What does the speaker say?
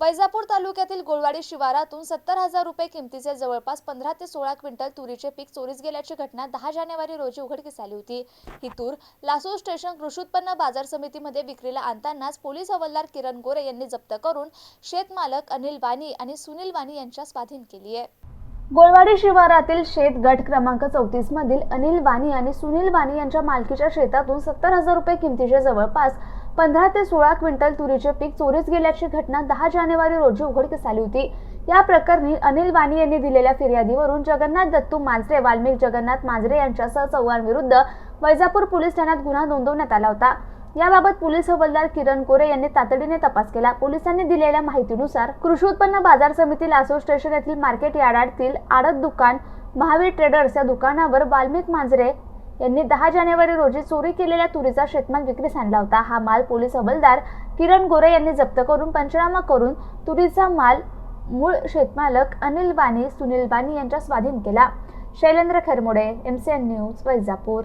वैजापूर तालुक्यातील गोळवाडी शिवारातून सत्तर हजार रुपये किमतीचे जवळपास पंधरा ते सोळा क्विंटल तुरीचे पीक चोरीस गेल्याची घटना दहा जानेवारी रोजी उघडकीस आली होती. ही तूर लासूर स्टेशन कृषी उत्पन्न बाजार समितीमध्ये विक्रीला आणतानाच पोलीस हवालदार किरण गोरे यांनी जप्त करून शेतमालक अनिल वाणी आणि सुनील वाणी यांच्या स्वाधीन केली आहे. गोळवाडी शिवारातील शेत गट क्रमांक चौतीस मधील अनिल वाणी आणि सुनील वाणी यांच्या मालकीच्या शेतातून सत्तर हजार रुपये किमतीचे जवळपास पंधरा ते सोळा क्विंटल तुरीचे पीक चोरीस गेल्याची घटना दहा जानेवारी रोजी उघडकीस आली होती. या प्रकरणी अनिल वाणी यांनी दिलेल्या फिर्यादीवरून जगन्नाथ दत्तू मांजरे वाल्मिक जगन्नाथ मांजरे यांच्यासह चौघांविरुद्ध वैजापूर पोलीस ठाण्यात गुन्हा नोंदवण्यात आला होता. याबाबत पोलीस हवालदार किरण कोरे यांनी तातडीने तपास केला. पोलिसांनी दिलेल्या माहितीनुसार कृषी उत्पन्न बाजार समिती लासो स्टेशन येथील मार्केट यार्डातील आडत दुकान महावीर ट्रेडर्स या दुकानावर वाल्मिक मांजरे यांनी दहा जानेवारी रोजी चोरी केलेल्या तुरीचा शेतमाल विक्रीस आणला होता. हा माल पोलीस हवालदार किरण गोरे यांनी जप्त करून पंचनामा करून तुरीचा माल मूळ शेतमालक अनिल बानी सुनील बानी यांच्या स्वाधीन केला. Shailendra Kharmode MCN news Vaijapur.